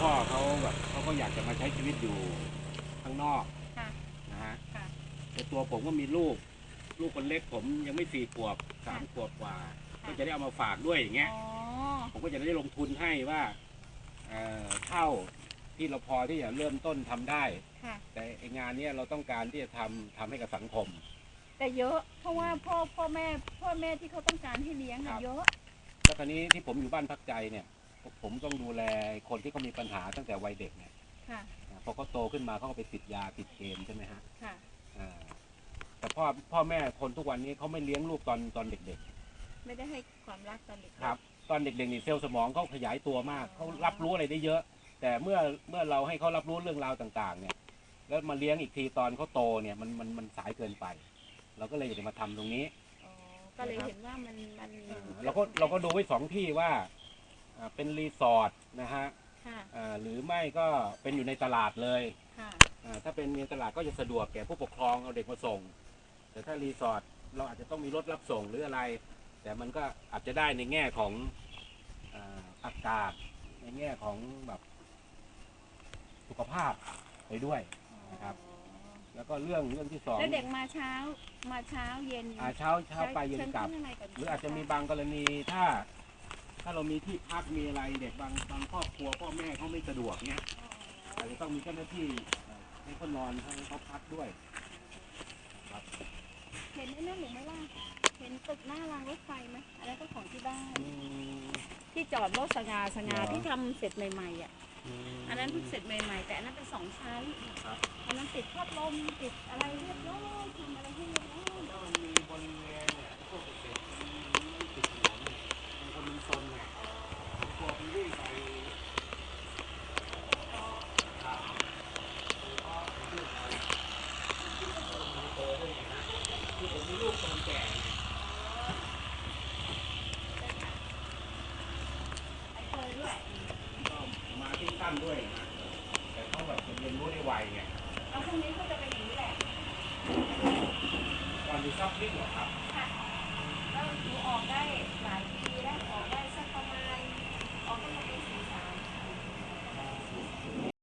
พ่อเขาแบบเขาก็อยากจะมาใช้ชีวิตอยู่ข้างนอกค่ะนะฮะค่ะ แต่ตัวผมก็มีลูก ลูกคนเล็กผมยังไม่สี่ขวบสามขวบกว่าค่ะก็จะได้เอามาฝากด้วยอย่างเงี้ย อ๋อ ผมก็จะได้ลงทุนให้ว่าเอ่อเท่าที่เราพอที่จะเริ่มต้นทำได้ ค่ะ แต่ไอ้งานเนี้ยเราต้องการที่จะทำทำให้กับสังคม แต่เยอะ เพราะว่าพ่อพ่อแม่พ่อแม่ที่เขาต้องการให้เลี้ยงครัอะบ เยอะ แล้วคราวนี้ที่ผมอยู่บ้านพักใจเนี่ย ผมต้องดูแลคนที่เขามีปัญหาตั้งแต่วัยเด็กเนี่ยค่ะ พอเขาโตขึ้นมาเขาก็ไปติดยาติดเกมใช่ไหมฮะค่ะอ่าแต่พ่อพ่อแม่คนทุกวันนี้เขาไม่เลี้ยงลูกตอนตอนเด็กไม่ได้ให้ความรักตอนเด็กๆครับ ตอนเด็กๆนี่เซลล์สมองเขาขยายตัวมากเขารับรู้อะไรได้เยอะ แต่เมื่อเมื่อเราให้เขารับรู้เรื่องราวต่าง ๆ เนี่ย แล้วมาเลี้ยงอีกทีตอนเขาโตเนี่ยมันมันมันสายเกินไป เราก็เลยอยากจะมาทำตรงนี้ อ๋อ ก็เลยเห็นว่ามันมันอ่าเราก็เราก็ดูไว้สองที่ว่า อ่าเป็นรีสอร์ทนะฮะค่ะอ่าหรือไม่ก็เป็นอยู่ในตลาดเลยค่ะอ่าถ้าเป็นในตลาดก็จะสะดวกแก่ผู้ปกครองเอาเด็กมาส่ง แต่ถ้ารีสอร์ทเราอาจจะต้องมีรถรับส่งหรืออะไร แต่มันก็อาจจะได้ในแง่ของอาอากาศในแง่ของแบบสุขภาพไปด้วย นะครับ แล้วก็เรื่องเรื่องที่สองแล้วเด็กมาเช้ามาเช้าเย็นอ่าเช้าเช้าไปเย็นกลับชิญขึ้ยังไงนหรืออาจจะมีบางกรณีถ้า ถ้าเรามีที่พักมีอะไรเด็กบางบางครอบครัวพ่อแม่เขาไม่สะดวกเนี้ยอาจจะต้องมีเจ้าหน้าที่เอ่อให้เขานอนให้เขาพักด้วย เห็นไอ้นั่นหรือไม่ล่ะเห็นตึกหน้ารางรถไฟไหมอันนั้นก็ของที่บ้านอืมที่จอดรถสง่าสง่าเหรอที่ทำเสร็จใหม่ๆอะมอันนั้นเพิ่งเสร็จใหม่ๆ แต่อันนั้นเป็นสองชั้นครับ อันนั้นติดพัดลมติดอะไรเรียบร้อยทำอะไรให้เรียบร้อยแล้วมันมีบริเวณเนี่ยพวกเด็กๆมันไม่ติดถนนบางคนมันซนไงกลัวมันวิ่งไปคือผมมีลูกคนแก่ไง ไอ้เคยด้วย ก็ มาที่ตั้นด้วยนะแต่เขาแบบจะเรียนรู้ได้ไวไงแล้วพรุ่งนี้ก็จะเป็นอย่างนี้แหละก่อนดูชอบพลิกเหรอครับค่ะแล้วหนูออกได้หลายปี